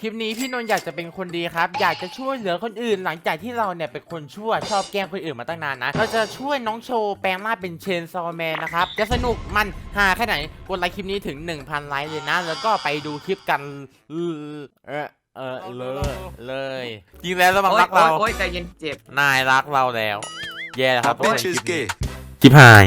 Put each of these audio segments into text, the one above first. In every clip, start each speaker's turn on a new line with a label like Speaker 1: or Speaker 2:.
Speaker 1: คลิปนี้พี่นนท์อยากจะเป็นคนดีครับ อยากจะช่วยเหลือคนอื่น หลังจากที่เราเนี่ยเป็นคนชั่วชอบแกล้งคนอื่นมาตั้งนานนะ เราจะช่วยน้องโชว์แปลงร่างเป็นเชนซอแมนนะครับ จะสนุกมันหาแค่ไหน กดไลค์คลิปนี้ถึง 1,000 ไลค์เลยนะ แล้วก็ไปดูคลิปกันเออเออเออเลยเลยจริงแล้วระวัง
Speaker 2: โอ๊ย
Speaker 1: รักเรา
Speaker 2: โอ๊ยโอ๊ยใจเย็นเจ็บ
Speaker 1: นายรักเราแล้ว แย่แล้วครับ
Speaker 3: Bitch is gay.
Speaker 1: จิบหาย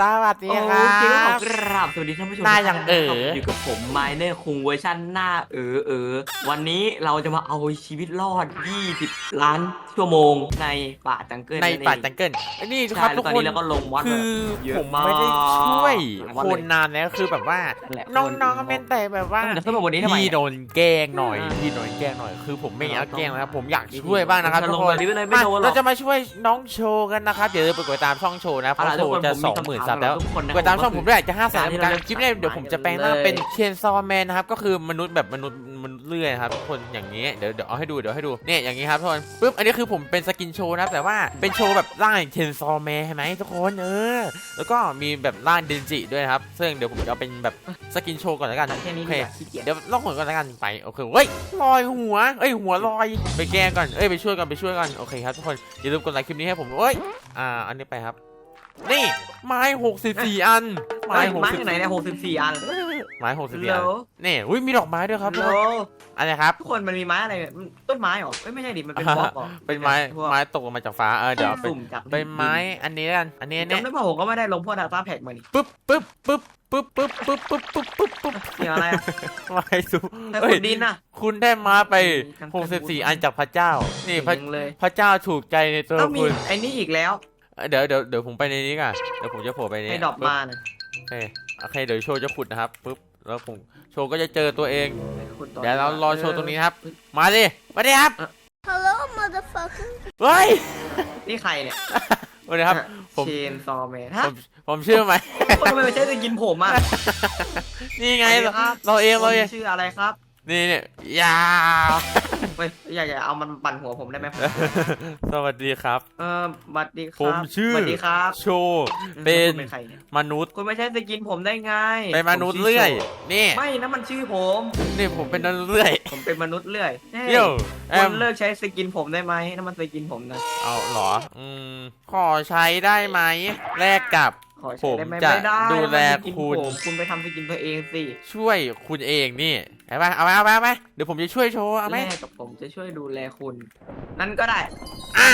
Speaker 1: สวัสดี
Speaker 2: โอ
Speaker 1: ครั
Speaker 2: เคก็ขอ
Speaker 1: บ บ
Speaker 2: กราบสวัสดีท่านผู้ชม
Speaker 1: หน้าอย่างเอ๋อ
Speaker 2: อยู่กับผมไมเนอร์คุงเวอร์ชันหน้าเออเออวันนี้เราจะมาเอาชีวิตรอด 20 ล้านชั่วโมงในป่าจังเกิล
Speaker 1: ใน
Speaker 2: เอง
Speaker 1: ป่าจังเกิลไอ้นี่ค
Speaker 2: ใช่
Speaker 1: รับ
Speaker 2: แล้
Speaker 1: ทุ
Speaker 2: ว
Speaker 1: ก
Speaker 2: ตอน
Speaker 1: คน
Speaker 2: นี้เราก็ลงวัด
Speaker 1: คือ
Speaker 2: เยอะ
Speaker 1: ผมไม่ได้ช่วย
Speaker 2: มาก
Speaker 1: คนนานแล้วคือแบบว่า
Speaker 2: นั่นแหละ
Speaker 1: น้องๆก็เป็นแต่แบบว่า
Speaker 2: เดี๋ยวขึ้นมาบนนี้ทำไม
Speaker 1: พี่
Speaker 2: เนี่ย
Speaker 1: โดนแกล้งหน่อย
Speaker 2: อ่า
Speaker 1: พี่โดนแกล้งหน่อย คือผมไม่อยาก
Speaker 2: น้องๆ
Speaker 1: แกล้งนะครับ ผมอยากช่วยบ้างนะครับ
Speaker 2: จะ
Speaker 1: ทุ
Speaker 2: ล
Speaker 1: ก
Speaker 2: ง
Speaker 1: คน
Speaker 2: แบบนี้ไปเลยไม่
Speaker 1: มา
Speaker 2: โดนหรอก
Speaker 1: เราจะมาช่วยน้องโชว์กันนะครับอย่าลืมไปกดตามช่องโชว์นะเพ
Speaker 2: เอา
Speaker 1: ราะ
Speaker 2: ล่ะ
Speaker 1: โช
Speaker 2: ทุก
Speaker 1: ว์
Speaker 2: คน
Speaker 1: จะ
Speaker 2: ผม
Speaker 1: ส
Speaker 2: มี
Speaker 1: องหมื่น
Speaker 2: คำถาม
Speaker 1: ซับแล้ว
Speaker 2: สำหรับทุกคนนะ
Speaker 1: กดตามช่องผมด้วยจะห้าแสน
Speaker 2: การที่
Speaker 1: กัน
Speaker 2: เราจะ
Speaker 1: คลิปนี้เดี๋ยวผมจะแปลงร่าง
Speaker 2: เลย
Speaker 1: เป็นเชนซอแมนนะครับก็คือมนุษย์แบบมนุษย์มนุษย์เลื่อยนะครับทุกคนอย่างนี้เดี๋ยวเดี๋ยวเอาให้ดูเดี๋ยวให้ดูเนี่ยอย่างนี้ครับทุกคนปุ๊บอันนี้คือผมเป็นสกินโชว์นะครับแต่ว่าเป็นโชว์แบบร่างเชนซอแมนใช่ไหมทุกคนเออแล้วก็มีแบบร่างเดนจิด้วยนะครับซึ่งเดี๋ยวผมจะเอาเป็นแบบสกินโชว์ก่อนแล้วกัน
Speaker 2: แค่นี้
Speaker 1: โอเค
Speaker 2: ดีกว่าขี้เกียจ
Speaker 1: เดี๋ยวล่องหนก่อนแล้วกันไปโอเคเฮ้ยลอยหัวเอ้ยหัวลอยไปแก้ก่อนเอ้ยไปช่วยก่อนไปช่วยก่อนโอเคครับทุกคนอย่าลืมกดไลค์คลิปนี้ให้ผมเอ้ยอ่าอันนี้ไปครับ นี่ไม้หกสิบสี่อัน ไม้
Speaker 2: ไม้
Speaker 1: หก
Speaker 2: ไม้
Speaker 1: สิบ
Speaker 2: อยู่ไหนเนี่ย64อัน
Speaker 1: ไม้หกสิบสี่
Speaker 2: โล
Speaker 1: อันนี่อุ้ยมีดอกไม้ด้วยครับทุก
Speaker 2: โล
Speaker 1: คนอันนี้ครับ
Speaker 2: ทุกคนมันมีไม้อะไรเนี่ยมันต้นไม้เหรอเอ้ยไม่ใช่ดิมันเป็นบล็อกเหรอ
Speaker 1: เป็นไม้
Speaker 2: พวก
Speaker 1: ไม้ตกลงมาจากฟ้าเออเดี๋ยวเอาเป็น
Speaker 2: สุ่มจาก
Speaker 1: เป็นไม้อันนี้กันอันนี้เนี่ย
Speaker 2: จำได้ป่ะผมก็ไม่ได้ลงพวกดาต้าแพ็กมานี่
Speaker 1: ปึ๊บปึ๊บปึ๊บปึ๊บปึ๊บปึ๊บปึ๊บปึ๊บปึ๊บปึ๊บ
Speaker 2: เกี่ยวอะไรอะ
Speaker 1: ไม่รู้
Speaker 2: แต่
Speaker 1: เอ้
Speaker 2: ขุ
Speaker 1: ย
Speaker 2: ดดินน่ะ
Speaker 1: คุณได้มาไป
Speaker 2: กัน
Speaker 1: 64อันจากพระเจ้า นี่พระ
Speaker 2: จริงเลย
Speaker 1: พระเจ้าถูกใจในตัว
Speaker 2: ต้องมี
Speaker 1: คุณ
Speaker 2: ไอ้นี่อีกแล้ว
Speaker 1: เอ้ยเดี๋ยวเดี๋ยวเดี๋ยวผมไปในนี้ก่อนเดี๋ยวผมจะโผล่ไปใน
Speaker 2: ไอ้
Speaker 1: นี้
Speaker 2: ดอกมาน่ะ
Speaker 1: โอเคโอเคเดี๋ยวโชว์จะขุดนะครับปึ๊บแล้วผมโชว์ก็จะเจอตัวเอง
Speaker 2: ไอ้ขุต่อ
Speaker 1: เดี๋ยวเรารอโชว์ตรงนี้นะครับ มาดิมาดิครับ
Speaker 4: Hello, motherfucker.
Speaker 1: เฮ้ย
Speaker 2: นี่ใครเนี่ย
Speaker 1: มาดิครับผม
Speaker 2: เชนซอแมนฮะ
Speaker 1: ผมผมชื่อไหม
Speaker 2: คนทำไมไม่ใช่จะกินผมอะ
Speaker 1: นี่ไง
Speaker 2: สวัสดีครับ
Speaker 1: เราเองเราเอง
Speaker 2: คนชื่ออะไรครับ
Speaker 1: นี่เนี่ยยาว
Speaker 2: เฮ้ยอย่าอย่าเอามันปั่นหัวผมได้ไหมผม
Speaker 1: สวัสดีครับ
Speaker 2: เออสวัสดีค
Speaker 1: ผ
Speaker 2: รั
Speaker 1: ม
Speaker 2: บ
Speaker 1: ชื่อ
Speaker 2: สวัสดีครับ
Speaker 1: โชว์
Speaker 2: อืม
Speaker 1: เป็น
Speaker 2: คุณเป็นใครเนี่ย
Speaker 1: มนุษย์
Speaker 2: คุณไม่ใช่จะกินผมได้ไง
Speaker 1: เป็นมนุษย์
Speaker 2: ผชื่
Speaker 1: เลื่อย
Speaker 2: โชว์
Speaker 1: นี่
Speaker 2: ไม่นะมันชื่อผม
Speaker 1: นี่ผมเป็นมนุษย์เลื่อย
Speaker 2: ผมเป็นมนุษย์เลื่อยเฮ้ย
Speaker 1: เดี๋ยวแอ
Speaker 2: คุ
Speaker 1: ม
Speaker 2: ณเลิกใช้สกินผมได้ไหมนั่นมันสกินผมนะ
Speaker 1: เอาเหรออืมขอใช้ได้ไหมแลกกับ
Speaker 2: ขอใช้ได้ไหม
Speaker 1: ผมจะ
Speaker 2: ไม่ได้
Speaker 1: ดูแล
Speaker 2: มันสกิน
Speaker 1: คุณ
Speaker 2: ผมคุณไปทำสกินตัวเองสิ
Speaker 1: ช่วยคุณเองนี่ เอาไปเอาไปเอาไปเอาไปเดี๋ยวผมจะช่วยโชว์เอาไหม
Speaker 2: แลกกับผมจะช่วยดูแลคุณ นั่นก็ได้
Speaker 1: อะ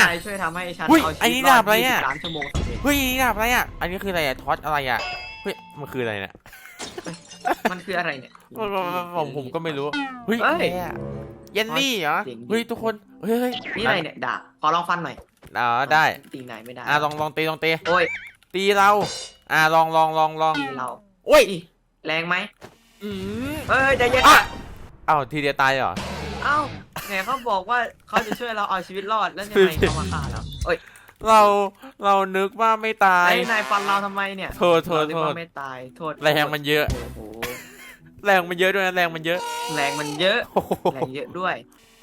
Speaker 2: นายช่วยทำให้ฉัน
Speaker 1: อุ๊ย
Speaker 2: เอา
Speaker 1: อัน
Speaker 2: ชี
Speaker 1: นี้
Speaker 2: วิตรอ
Speaker 1: ดา
Speaker 2: ด
Speaker 1: บอะไรอะ
Speaker 2: 20ล้านชั่วโมงสำเร็จ
Speaker 1: เฮ้ยนี่ดาบอะไรอะ อันนี้คืออะไรอะทอสอะไรอะเฮ้ยมันคืออะไรเนี่ย
Speaker 2: มันคืออะไรเนี่ย
Speaker 1: ผมผมผมก็ไม่รู้เฮ้ย
Speaker 2: เอ้ย
Speaker 1: อะไรอะเยนนี่เหรอ
Speaker 2: จริงดิ
Speaker 1: เฮ้ยทุกคนเฮ้ยเฮ้ย
Speaker 2: นี่อะไรเนี่ยดาบขอลองฟันหน่อย
Speaker 1: อ๋อได้
Speaker 2: ตีนายไม่ได้
Speaker 1: อะลองลองตีลองตี
Speaker 2: โอ้ย
Speaker 1: ตีเรา อะลองลองลองลอง
Speaker 2: ตีเรา
Speaker 1: โอ้ย
Speaker 2: อีแรงไหม
Speaker 1: อืม
Speaker 2: เอ้ยใจเย็น
Speaker 1: อะ
Speaker 2: อะ
Speaker 1: เอ้าทีเดียวตายเหรอ
Speaker 2: เอ้าเนี่ยเขาบอกว่าเขาจะช่วยเราเอาชีวิตรอดแล้วยังไงเขามาฆ่าเราเอ้ย
Speaker 1: เราเรานึกว่าไม่ตาย
Speaker 2: ไอ้นายฟันเราทำไมเนี่ย
Speaker 1: โทษโทษ
Speaker 2: เรานึก
Speaker 1: โทษ
Speaker 2: ว่าไม่ตายโทษ
Speaker 1: แรงมันเยอะ
Speaker 2: โอ้โห
Speaker 1: แรงมันเยอะด้วยนะแรงมันเยอะ
Speaker 2: แรงมันเยอะ
Speaker 1: โอ้โห
Speaker 2: แรงเยอะด้วย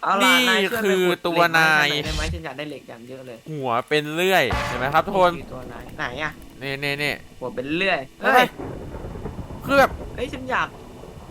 Speaker 2: เอาล่ะ
Speaker 1: นี่
Speaker 2: นายช่วยไป
Speaker 1: คือ
Speaker 2: ขุด
Speaker 1: ตัว
Speaker 2: เหล็กม
Speaker 1: นาย
Speaker 2: ให้ฉัหอได้ไหมฉันอยากได้เหล็กอย่างเยอะเลย
Speaker 1: หัวเป็นเลื่อยเห็นไหมครับทุกคน
Speaker 2: คือตัวนายไหนอะ
Speaker 1: นี่นี่นี่
Speaker 2: หัวเป็นเลื่อย
Speaker 1: เฮ้
Speaker 2: เฮ้
Speaker 1: ย
Speaker 2: ย
Speaker 1: คือแบบ
Speaker 2: เฮ้ยฉันอยาก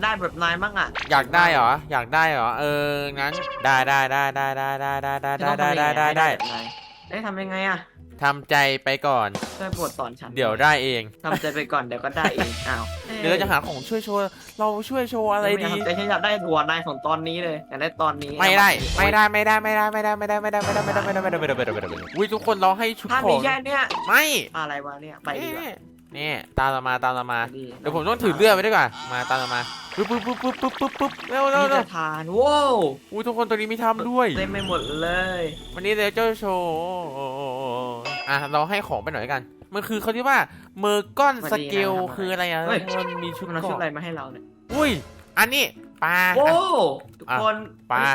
Speaker 2: ได้แบบนายมั่งอะ
Speaker 1: อยากได้เหรอ อยากได้เหรอ เออ งั้น ได้ได้ได้ได้ได้ได้ได้ได้
Speaker 2: ฉัน
Speaker 1: ได้
Speaker 2: ต้อง
Speaker 1: ได้
Speaker 2: ทำยัง
Speaker 1: ได้
Speaker 2: ง
Speaker 1: ได้
Speaker 2: ให้แบบนายเอ้ยทำยังไงอะ
Speaker 1: ทำใจไปก่อน
Speaker 2: ช่วยโปรดสอนฉัน
Speaker 1: เดี๋ยวได้เอง
Speaker 2: ทำใจไปก่อนเดี๋ยวก็ได้เองอ้าว
Speaker 1: เดี๋ยวเราจะหาของช่วยโชว์ เราช่วยโชว์อะไรดี
Speaker 2: ม่ทำใจฉันอยากได้หัวนายของตอนนี้เลยอยากได้ตอนนี้
Speaker 1: ไม่ได้ ไม่ได้ ไม่ได้ ไม่ได้ ไม่ได้ ไม่ได้ ไม่ได้ ไม่ได้ ไม่ได้ ไม่ได้ ไม่ได้ ไม่ได้ ไม่ได้ ไม่ได้ ไม่ได้อุ้ยทุกคนเราให้ชุด
Speaker 2: ถ้า
Speaker 1: ขอ
Speaker 2: มี
Speaker 1: ง
Speaker 2: แค่เนี้ย
Speaker 1: ไม่
Speaker 2: อะไรวะเนี่ยไปดีกว่า
Speaker 1: นี่ นี่ตามเรามาตามเรามา
Speaker 2: ดี
Speaker 1: เดี๋ยวผมต้องถือเลื่อยไว้ด้วยก่อนมาตามเรามาปึ๊บปึ๊บปึ๊บปึ๊บปึ๊บปึ๊บปึ๊บเร็วเร็ว
Speaker 2: นี่
Speaker 1: เร็ว
Speaker 2: จะทานว้าว
Speaker 1: อุ้ยทุกคนตัวนี้มีทำด้วย
Speaker 2: เต็มไปหมดเลย
Speaker 1: วันนี้เลยเจ้าโชว์อะเราให้ของไปหน่อยกัน มันคือเขาเรียกว่าเมอร์กอนสเกลคืออะไรอะมันมีชุด
Speaker 2: มันเอา
Speaker 1: เก
Speaker 2: ชุด
Speaker 1: ราะ
Speaker 2: อะไรมาให้เราเนี่ย
Speaker 1: อุ้ย อันนี้ปลา
Speaker 2: โว้
Speaker 1: อะ
Speaker 2: วทุกคน
Speaker 1: ปลา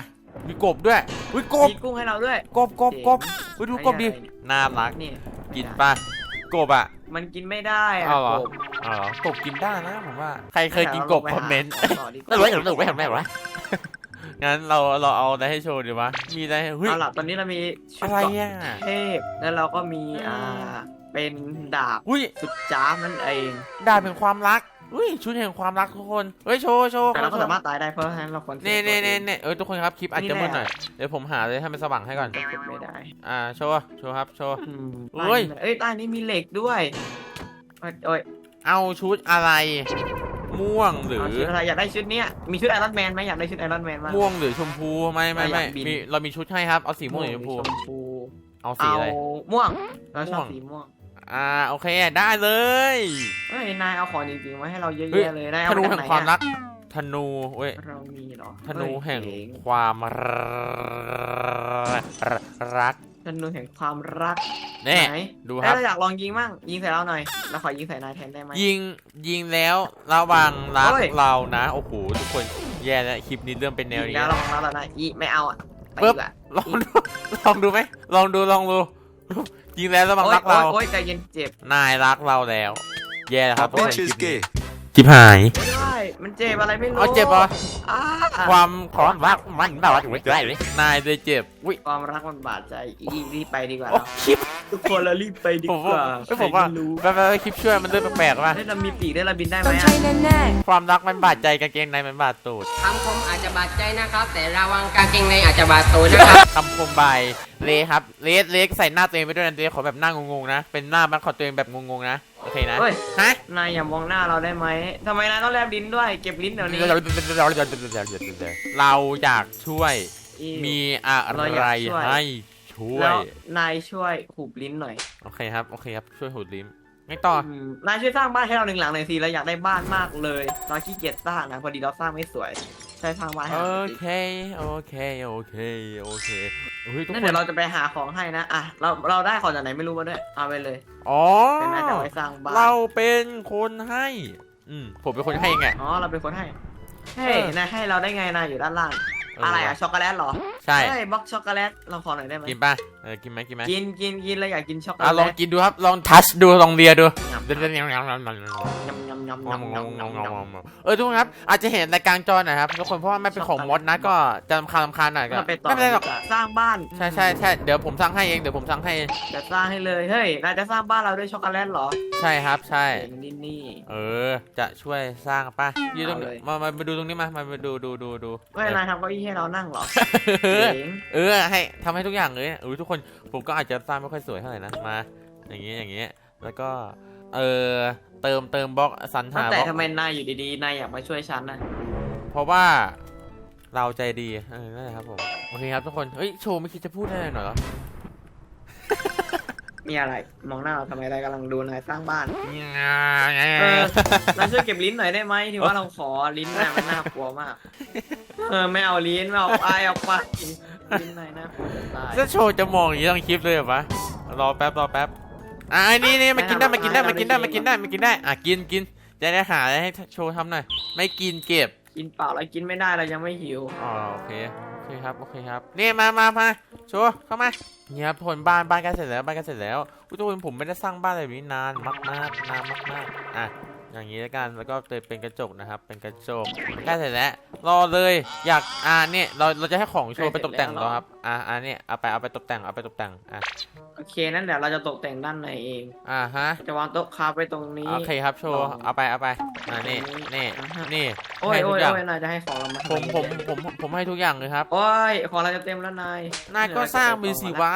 Speaker 1: มีกบด้วยอุ้ยกบ
Speaker 2: มีกุ้งให้เราด้วย
Speaker 1: กบกบกบไปดูกบดิน่ารัก
Speaker 2: นี่
Speaker 1: กินป่ะ กบอะ
Speaker 2: มันกินไม่ได้อะ
Speaker 1: เอาเหรอ
Speaker 2: กบ
Speaker 1: อ๋อเหรอกบกินได้นะผมว่า ใครเคยกินกบคอมเมนต์า
Speaker 2: ต่อดีก
Speaker 1: ไม่
Speaker 2: ว่า
Speaker 1: รู้ไม่รู้ไม่รู้ไม่รู้งั้นเราเราเอาอะไรให้โชว์ดีวะ มีอะไรให้เฮ้ย
Speaker 2: เอาล่ะตอนนี้เรามีชุด
Speaker 1: อะไร
Speaker 2: เกาะ
Speaker 1: อะ
Speaker 2: เทพแล้วเราก็มีอ่าเป็นดาบ
Speaker 1: อุ้ย
Speaker 2: สุดจ้าบนั่นเอง
Speaker 1: ดาบแห่งความรัก อุ้ยชุดแห่งความรักทุกคนเฮ้ยโชว์โชว์
Speaker 2: แต่เราก็สามารถตายได้เพราะฉะนั้นเราควร
Speaker 1: เน่เน่เน่
Speaker 2: เน่
Speaker 1: เน่เออทุกคนครับคลิปอาจจะมืดหน่อยเดี๋ยวผมหาเลยให้มันสว่างให้ก่อน
Speaker 2: ไม่ได้
Speaker 1: อ่าโชว์โชว์ครับโชว์
Speaker 2: อืม
Speaker 1: เอ้ย
Speaker 2: เอ้ยใต้นี้มีเหล็กด้วยโอ้ยโอ้ย
Speaker 1: เอาชุดอะไร ม่วงหรือ
Speaker 2: เอาชุดอะไรอยากได้ชุดเนี้ยมีชุดไอรอนแมนไหมอยากได้ชุดไอรอนแมนมาก
Speaker 1: ม่วงหรือชมพูไม่ไม่ไม่
Speaker 2: อยากบิน
Speaker 1: มีเรามีชุดให้ครับเอาสีม่วงหรือชมพู
Speaker 2: ชมพู
Speaker 1: เอาสี
Speaker 2: เอา
Speaker 1: อะไร
Speaker 2: ม่วงเราชอบ
Speaker 1: ม่วง
Speaker 2: สีม่วง
Speaker 1: อ่าโอเคได้เลย
Speaker 2: เฮ้ยนายเอาของจริงๆมาให้เราเยอะ
Speaker 1: เฮ้ย
Speaker 2: แยะเลยนาย
Speaker 1: ธ
Speaker 2: เอา
Speaker 1: นู
Speaker 2: มา
Speaker 1: แห่
Speaker 2: จาก
Speaker 1: ง
Speaker 2: ไหน
Speaker 1: ความ
Speaker 2: อะ
Speaker 1: รักธนูเว้ย
Speaker 2: เรามีเหรอ
Speaker 1: ธนูแห่ง
Speaker 2: เฮ้ย
Speaker 1: ความรัก
Speaker 2: ธนูแห่งความรัก
Speaker 1: แน่
Speaker 2: ไหน
Speaker 1: ดูค
Speaker 2: เอ้
Speaker 1: รั
Speaker 2: ย
Speaker 1: บ
Speaker 2: เราอยากลองยิงมั่งยิงใส่เราหน่อยเราขอยิงใส่นายแทนได้ไหม
Speaker 1: ยิงยิงแล้วระวังรัก
Speaker 2: เฮ้ย
Speaker 1: เรานะ โอ้โหทุกคนแย่แล้วคลิปนี้เริ่มเป็นแนว
Speaker 2: ยิง
Speaker 1: นี้
Speaker 2: แล้ว
Speaker 1: แล้ว
Speaker 2: ลองแล้วนะอีไม่เอาอะไป
Speaker 1: ปึ๊
Speaker 2: ดี
Speaker 1: บ
Speaker 2: กว่า
Speaker 1: ลองดูลองดูไหมลองดูลองดู ยิงแล้วระวัง
Speaker 2: โอ๊ย
Speaker 1: รักเรา
Speaker 2: โอ๊ยโอ๊ยใจเย็นเจ็บ
Speaker 1: นายรักเราแล้ว แย่แล้วครับ
Speaker 3: Bitch is gay.
Speaker 1: จิบหาย
Speaker 2: ไม่ได้มันเจ็บอะไรไม่รู้
Speaker 1: เอาเจ็บเหรอ
Speaker 2: อ้า
Speaker 1: ความความรักมันแบบว่าอยู่ได้เลยนายเลยเจ็บอุ้ย
Speaker 2: ความรักมันบาดใจอีรีบไปดีกว่า
Speaker 1: โอ้
Speaker 2: เรา
Speaker 1: คลิป
Speaker 2: ทุกคนเรารีบไปดี
Speaker 1: ผม
Speaker 2: ก
Speaker 1: ว่า
Speaker 2: ว่า
Speaker 1: เอ้ยผมว่า
Speaker 2: ใครไม่รู้
Speaker 1: แบบแบบคลิปช่วยมันเริ่มแปลกๆว่ะ
Speaker 2: เฮ้ยเรามีปีกได้วยเราบินได้ไหม
Speaker 4: ต้อง
Speaker 2: อะ
Speaker 4: ใช้แน่
Speaker 1: ความรักมันบาดใจกางเกงในมันบาดตูด
Speaker 5: คำคมอาจจะบาดใจนะครับ แต่ระวังกางเกงในอาจจะบาดตัวนะครับ
Speaker 1: คำคมบายเลครับเลสเลสใส่หน้าตัวเองไปด้วยนะเลสขอแบบหน้างงๆนะ เป็นหน้าบัคขอตัวเองแบบงงๆนะ โอเคนะ
Speaker 2: เฮ้ย
Speaker 1: ฮะ
Speaker 2: นายอย่ามองหน้าเราได้ไหมทำไมนายต้องแลบลิ้นด้วย เก็บลิ้นเดี๋ยวนี้
Speaker 1: เราอยากช่วย
Speaker 2: อี
Speaker 1: มีอะไร
Speaker 2: เราอยากช่วย
Speaker 1: ให้ช่ว
Speaker 2: แล้
Speaker 1: ย
Speaker 2: วนายช่วยหุบลิ้นหน่อย
Speaker 1: โอเคครับ โอเคครับ ช่วยหูดลิ้มไม่ต่อ
Speaker 2: มนายช่วยสร้างบ้านให้เราหนึ่งหลังหน่อยสิเราอยากได้บ้านมากเลย เราขี้เกียจสร้างนะพอดีเราสร้างไม่สวยใช่สร้างบ้านให้
Speaker 1: โอ
Speaker 2: เรา
Speaker 1: เค โอเค โอเค โอเคเฮ้ยทุก
Speaker 2: นั่น
Speaker 1: ค
Speaker 2: เดี๋ย
Speaker 1: น
Speaker 2: วเราจะไปหาของให้นะ อะ เรา เราได้ของจากไหนไม่รู้มาด้วย เอาไปเลย
Speaker 1: อ๋อ
Speaker 2: เป็นนาจะไว้สร้างบ้าน
Speaker 1: เราเป็นคนให้ อืม ผมเป็นคนให้ไง
Speaker 2: อ๋อ เราเป็นคนให้ เฮ้ย นายให้เราได้ไงนายอยู่ด้านล่างอะไรอะ ช็อกโกแลตเหรอ
Speaker 1: ใช่
Speaker 2: เฮ้ยบล็อกช็อกโกแลต เราขอหน่อยได้ไหม
Speaker 1: กินป่ะ เออ กินไหมกินไหม
Speaker 2: กิน กิน กินเราอยากกินช็อกโก
Speaker 1: อะ
Speaker 2: แล
Speaker 1: ลอง
Speaker 2: ต
Speaker 1: กินดูครับ ลองทัชดู ลองเลียดู
Speaker 2: ยำ
Speaker 1: เดี๋ยวๆๆๆๆ
Speaker 2: ยำยำยำยำยำยำยำ
Speaker 1: เออทุกคนครับ อาจจะเห็นรายการจอหน่อยครับทุกคนเพราะว่าไม่เป็นของมดนะก็จะรำคาญรำคาญหน่อยก็
Speaker 2: เราไปต่อ
Speaker 1: ไม่เป็นไรหรอก
Speaker 2: ดีว่าสร้างบ้าน
Speaker 1: ใช่ใช่ใช่เดี๋ยวผมสั่งให้เองเดี๋ยวผมสั่งให้
Speaker 2: จะสร้างให้เลยเฮ้ยนายจะสร้างบ้านเราด้วยช็อกโกแลตเหรอ
Speaker 1: ใช่ครับใช่
Speaker 2: เห็นนี่นี่
Speaker 1: เออ จะช่วยสร้างป่ะยืนตรง
Speaker 2: เอาเลย
Speaker 1: มามามาดูตรงนี้มามามาดูดูดูดู
Speaker 2: เฮ้ยนายทำเก้าอี้ให้เรานั่งเหรอ
Speaker 1: เออ
Speaker 2: เจ๋ง
Speaker 1: เออให้ทำให้ทุกอย่างเลยเออทุกคนผมก็อาจจะสร้างไม่ค่อยสวยเท่าไหร่นะมา อย่างเงี้ยอย่างเงี้ยแล้วก็เออ เติมเติมบล็อกสรรหาบ
Speaker 2: แต่
Speaker 1: ล็อก
Speaker 2: ทำไมนายอยู่ดีๆ นายอยากมาช่วยฉันนะ
Speaker 1: เพราะว่าเราใจดีเออนั่นแหละครับผมโอเคครับทุกคนเฮ้ยโชว์ไม่คิดจะพูดอะไรหน่อยเหรอ
Speaker 2: มีอะไร มองหน้าเราทำไมเรากำลังดูนายสร้างบ้าน
Speaker 1: เอ
Speaker 2: เอ
Speaker 1: อ
Speaker 2: อ นายช่วยเก็บลิ้นหน่อยได้ไหมถือว่าเราขอลิ้นนายมันน่ากลัวมาก เออไม่เอาลิ้นไม่เอาไปเอาไปลิ้นนายน่ากลัวจะตาย
Speaker 1: จะโชว์จะมองอย่างนี้ต้องคลิปเลยเหรอวะรอแป๊บรอแป๊บ อะไอ้นี่นี่มากินได้มากินได้มากินได้มากินได้มากินได้อะกินกินจะได้หาอะไรให้โชว์ทำหน่อย ไม่กินเก็บ
Speaker 2: กินเปล่าแล้วกินไม่ได้เรายังไม่หิว
Speaker 1: อ๋อโอเคโอเคครับโอเคครับนี่มามามาโชว์เข้ามาเนี่ยครับทุกคนบ้านบ้านใกล้เสร็จแล้วบ้านใกล้เสร็จแล้วอุ๊ยทุกคนผมไม่ได้สร้างบ้านแบบนี้นานมากมากๆนานมากมากๆอะอย่างนี้แล้วกันแล้วก็เป็นกระจกนะครับ เป็นกระจกใกล้เสร็จแล้วรอเลยอยากอ่าเนี่ยเราเราจะให้ของโชว์ไปตกแต่งเหรอครับ อ่าอ่าเนี่ยเอาไปเอาไปตกแต่งเอาไปตกแต่งอะ
Speaker 2: โอเคนั่นเดี๋ยวเราจะตกแต่งด้านในเอง
Speaker 1: อ่าฮะ
Speaker 2: จะวางโต๊ะคราฟไว้ตรงนี้
Speaker 1: โอเคครับโชว์
Speaker 2: ลอง
Speaker 1: เอาไปเอาไปอ่านี่นี่
Speaker 2: อ่าฮะ
Speaker 1: นี่
Speaker 2: โอ้ย
Speaker 1: ให้ทุ
Speaker 2: โอ้
Speaker 1: ก
Speaker 2: ย
Speaker 1: อย่าง
Speaker 2: โอ้ยนายจะให้ของเรามาทำ
Speaker 1: ผม
Speaker 2: ไผ
Speaker 1: มผมผมให้ทุกอย่างเลยครับ
Speaker 2: โอ้ยของเราจะเต็มแล้วนาย
Speaker 1: นายก็สร้างมีสิวะ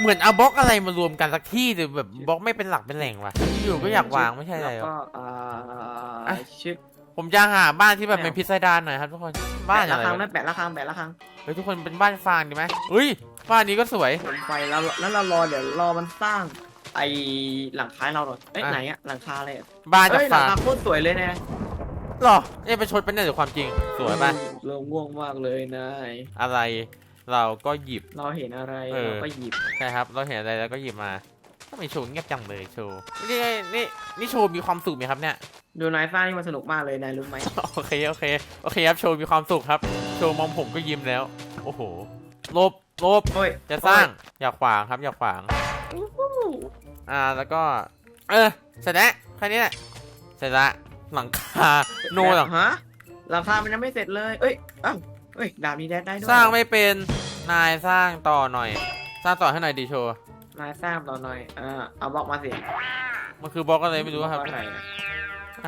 Speaker 1: เหมือนเอาบล็อกอะไรมารวมกันสักที่แต่แบบบล็อกไม่เป็นหลักเป็นแหล่งว่ะ อยู่ก็อยากวางไม่ใช่อะไร
Speaker 2: แล้ว
Speaker 1: หรอ
Speaker 2: ก็อ่า
Speaker 1: อะ
Speaker 2: ชึบ
Speaker 1: ผมจะหาบ้านที่แบบ
Speaker 2: ไม่
Speaker 1: เป็น
Speaker 2: เอา
Speaker 1: พิซซ่าดานหน่อยครับทุกคน บ้าน
Speaker 2: แปะ
Speaker 1: อะ
Speaker 2: ละ
Speaker 1: ไร
Speaker 2: ครั้ง
Speaker 1: วะ
Speaker 2: ไม่แปะละครั้งแปะละครั้ง
Speaker 1: เฮ้ยทุกคนเป็นบ้านฟางดีไหมอุ้ยบ้านนี้ก็สวย
Speaker 2: ผมไปแล้วแล้วเรารอเดี๋ยวรอมันสร้าง ไอหลังคาให้เราหน่อยเอ้ย
Speaker 1: อะ
Speaker 2: ไหนอะหลังคาอะไรอะ
Speaker 1: บ้านจาก
Speaker 2: เอ้ยหลัง
Speaker 1: ฟาง
Speaker 2: คาโคตรสวยเลยนะ
Speaker 1: หรอเนี่ยเป็นชดเป็นเนี่ยหรือความจริงสวยป่ะ
Speaker 2: เราง่วงมากเลยนาย
Speaker 1: อะไรเราก็หยิบ
Speaker 2: เราเห็นอะไร
Speaker 1: เออ
Speaker 2: เราก็หยิบ
Speaker 1: ใช่ครับ เราเห็นอะไรแล้วก็หยิบมาทำไมโชว์เงียบจังเลยโชว์นี่นี่นี่โชว์มีความสุขไหมครับเนี่ย
Speaker 2: ดูนายสร้างนี่มันสนุกมากเลยนายรู้ไหม
Speaker 1: โอเคโอเคโอเคครับโชว์มีความสุขครับ โชว์มองผมก็ยิ้มแล้ว โอ้โหหลบหลบ
Speaker 2: โอ้ย
Speaker 1: จะสร้างอย่าขวางครับอย่าขวาง อ่าแล้วก็ เออเสร็จแล้วแค่นี้แหละเสร็จละหลังคาโนหลัง
Speaker 2: ฮะหลังคามันยังไม่เสร็จเลย เอ้ยอ้าวเอ้ยดาบนี้แดดได้ด้วย
Speaker 1: สร้างไม่เป็นนายสร้างต่อหน่อย สร้างต่อให้หน่อยดีโชว์
Speaker 2: นายสร้างต่อหน่อยเออเอาบล็อกมาสิ
Speaker 1: มันคือบล็อกอะไรไม่รู้ครับ
Speaker 2: บล็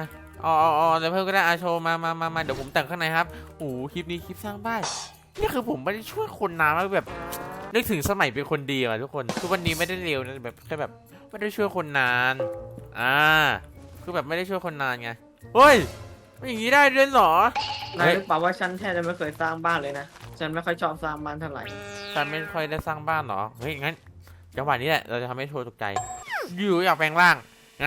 Speaker 2: อกไหนนะ
Speaker 1: อ๋ออ๋ออ๋อเดี๋ยวเพิ่มก็ได้อาโชว์มามามามาเดี๋ยวผมแต่งข้างในครับโอ้โหคลิปนี้คลิปสร้างบ้านนี่คือผมไม่ได้ช่วยคนนานแล้วแบบนึกถึงสมัยเป็นคนดีอะทุกคนทุกวันนี้ไม่ได้เร็วนะแบบแค่แบบไม่ได้ช่วยคนนาน อ่า คือแบบไม่ได้ช่วยคนนานไงเฮ้ยไม่อย่างนี้ได้ด้วยเหรอ
Speaker 2: นาย
Speaker 1: เฮ้ย
Speaker 2: รู้เปล่าว่าฉันแทบจะไม่เคยสร้างบ้านเลยนะ ฉันไม่ค่อยชอบสร้างบ้านเท่าไหร่
Speaker 1: ฉันไม่ค่อยได้สร้างบ้านเหรอ เฮ้ยงั้นจังหวะนี้แหละเราจะทำให้โชว์ตกใจ อยู่อยากแปลงร่าง
Speaker 2: เ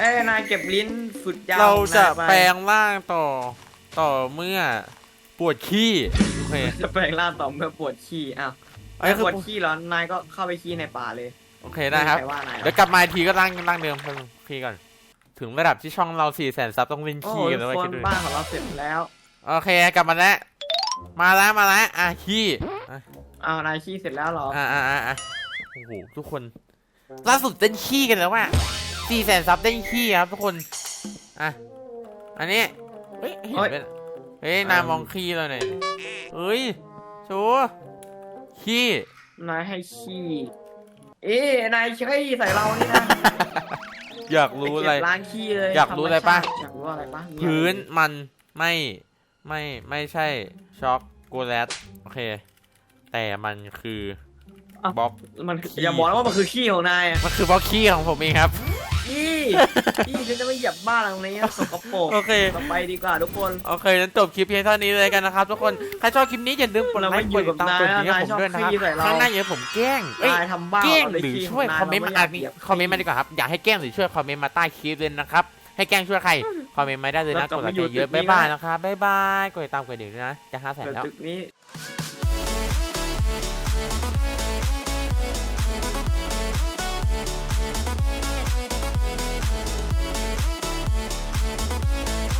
Speaker 2: อ้ยนายเก็บลิ้นสุดยาว
Speaker 1: เราจะ
Speaker 2: ของนยไแป
Speaker 1: ลงร่างต่อต่อเมื่อปวดขี้โอเค
Speaker 2: จะแปลงร่างต่อเมื่อปวดขี้อ้าว
Speaker 1: อันนี้
Speaker 2: นาย
Speaker 1: คือ
Speaker 2: ปวดขี้เหรอนายก็เข้าไปขี้ในป่าเลย
Speaker 1: โอเคได้ครับ
Speaker 2: ม่มีใว่านายหร
Speaker 1: เดี๋
Speaker 2: อ
Speaker 1: ยวกลับมาอีกทีก็ร่างร่างเดิมขี้ก่อน ถึงระดับที่ช่องเรา4แสนซับต้องเล่น
Speaker 2: โอ้
Speaker 1: ขี้
Speaker 2: ย
Speaker 1: กันแล้ว
Speaker 2: ค
Speaker 1: คิ
Speaker 2: น
Speaker 1: ดดู
Speaker 2: บ้านของเราเสร็จแล้ว
Speaker 1: โอเคกลับมาแล้วมาแล้วมาแล้วอะขี้อะ
Speaker 2: อ้าวนายขี้เสร็จแล้วเหรอ
Speaker 1: อะอะอะอะโอ้โหทุกคน ล่าสุดเต้นขี้กันแล้วว่ะสี่แสนซับเต้นขี้ครับทุกคน อะ อันนี้ เฮ้ยเห็นไหมเฮ้ยนายมองขี้เราหน่อยเฮ้ยโชว์ขี้
Speaker 2: นายให้ขี้ เอ๊ะนายขี้ใส่เรานี่นะ
Speaker 1: อยากรู้อะไร
Speaker 2: ปเก็บล้างขี้เลย
Speaker 1: อยากรู้อะไรปะ
Speaker 2: ธมชาติอยากรู้อะไรปะ
Speaker 1: พื้นมันไม่ไม่ไม่ใช่ช็อกโกแลตโอเค แต่มันคือ บล็อก
Speaker 2: มัน
Speaker 1: ขี้
Speaker 2: อย่าบอกนะว่ามันคือขี้ของนายอะ
Speaker 1: มันคือบล็อกขี้ของผมเองครับ
Speaker 2: ขี้ขี้ฉันจะไม่เหยียบบ้านตรงนี้นะสกปรก
Speaker 1: โอเค
Speaker 2: ต่อไปดีกว่าทุกคน
Speaker 1: โอเคนั้นจบคลิปเพียงเท่านี้เลยกันนะครับทุกคนใครชอบคลิปนี้อย่าลืมกด
Speaker 2: เรา
Speaker 1: ไล
Speaker 2: ไม่
Speaker 1: ค์
Speaker 2: อกยู่
Speaker 1: ด
Speaker 2: กั
Speaker 1: ติ
Speaker 2: บ
Speaker 1: ดตาม
Speaker 2: นาย
Speaker 1: กดนี้ให้
Speaker 2: นาย
Speaker 1: ผม
Speaker 2: ชอบ
Speaker 1: ด้วยนะครับ
Speaker 2: ขี้ใส่เรา
Speaker 1: ครั้งหน้าอย่าให้ผมแกล้งเอ้ย
Speaker 2: นายทำบ้า
Speaker 1: แกล้ง
Speaker 2: เาเลย
Speaker 1: หรือ
Speaker 2: ขี้
Speaker 1: ช่วย
Speaker 2: ขง
Speaker 1: คอมเมนต์มา
Speaker 2: รา
Speaker 1: อะ
Speaker 2: ไอยาก
Speaker 1: คอมเมนต์มาดีกว่าครับ อยากให้แกล้งหรือช่วยคอมเมนต์มาใต้คลิปเลยนะครับ ให้แกล้งช่วยใคร คอมเมนต์มาได้เลยนะ
Speaker 2: เรา
Speaker 1: ก
Speaker 2: ก
Speaker 1: ด
Speaker 2: ลับ
Speaker 1: ไล
Speaker 2: มา
Speaker 1: ค์
Speaker 2: อยู่
Speaker 1: เยอะๆ
Speaker 2: จุดนี้
Speaker 1: บ๊ายบาย
Speaker 2: นะ
Speaker 1: นะครับบ๊ายบาย กดติดตามกดดิ่งด้วยนะ จะห้าแสน
Speaker 2: เดี๋ยว
Speaker 1: แล้ว
Speaker 2: ตึกนี้